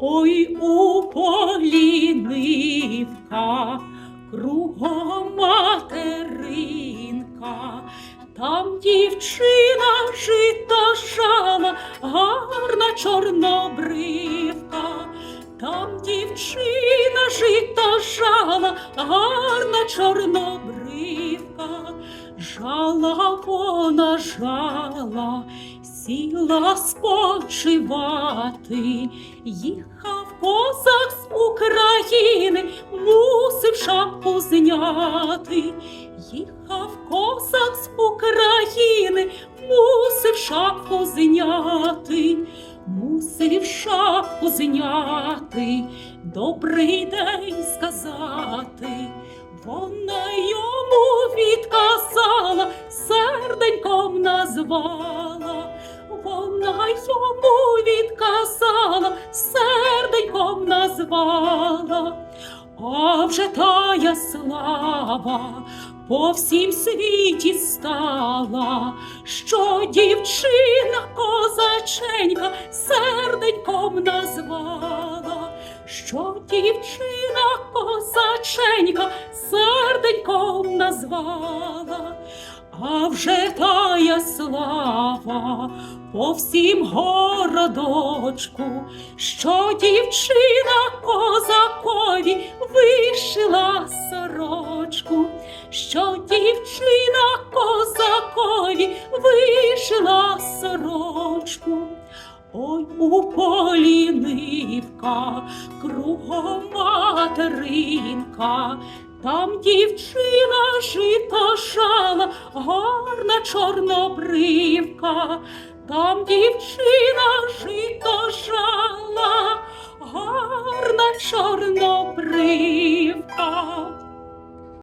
Ой у полі нивка, кругом материнка, там дівчина жита жала, гарна чорнобривка, там дівчина жита жала, гарна чорнобривка, жала вона жала, сіла спочивати, їхав козак з України, мусив шапку зняти. Їхав козак з України, мусив шапку зняти, мусив шапку зняти, добрий день сказати. Вона йому відказала, серденьком назвала, вона йому відказала, серденьком назвала, а вже тая слава по всім світі стала, що дівчина козаченька серденьком назвала, що дівчина козаченька серденьком назвала, а вже тая слава по всім городочку, що дівчина козакові вишила сорочку, що дівчина козакові вишила сорочку. Ой у полі нивка, кругом материнка, там дівчина жито шала, гарна чорнобривка, там дівчина жито шала, гарна чорнобривка.